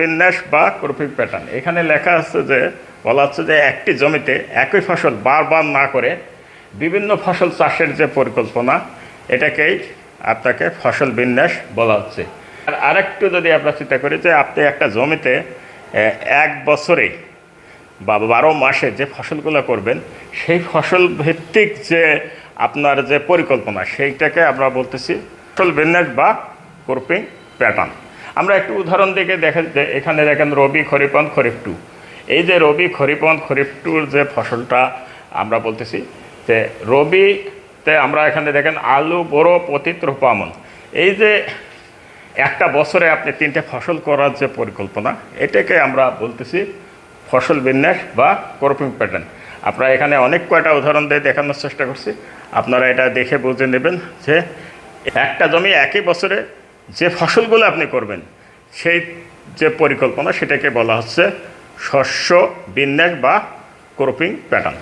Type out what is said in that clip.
বিন্যাস বা cropping pattern এখানে লেখা আছে যে, বলা হচ্ছে যে একটি জমিতে একই ফসল বারবার না করে বিভিন্ন ফসল চাষের যে পরিকল্পনা, এটাকেই আপনাকে ফসল বিন্যাস বলা হচ্ছে। আর আরেকটু যদি আমরা চিন্তা করি যে আপনি একটা জমিতে এক বছরে বা বারো মাসে যে ফসলগুলো করবেন, সেই ফসল ভিত্তিক যে আপনার যে পরিকল্পনা, সেইটাকে আমরা বলতেছি ফসল বিন্যাস বা ক্রপিং প্যাটার্ন আমরা একটু উদাহরণ দিকে দেখেন যে এখানে দেখেন রবি খরিপন খরিফ টু এই যে রবি খরিপন খরিফ টুর যে ফসলটা আমরা বলতেছি, যে রবিতে আমরা এখানে দেখেন আলু, বড়ো, পতিত রূপামন এই যে একটা বছরে আপনি তিনটে ফসল করার যে পরিকল্পনা, এটাকে আমরা বলতেছি ফসল বিন্যাস বা ক্রপিং প্যাটার্ন। আপনারা এখানে অনেক কয়টা উদাহরণ দিয়ে দেখানোর চেষ্টা করছি। আপনারা এটা দেখে বুঝে নেবেন যে একটা জমি একই বছরে যে ফসলগুলো আপনি করবেন, সেই যে পরিকল্পনা সেটাকে বলা হচ্ছে শস্য বিন্যাস বা ক্রপিং প্যাটার্ন।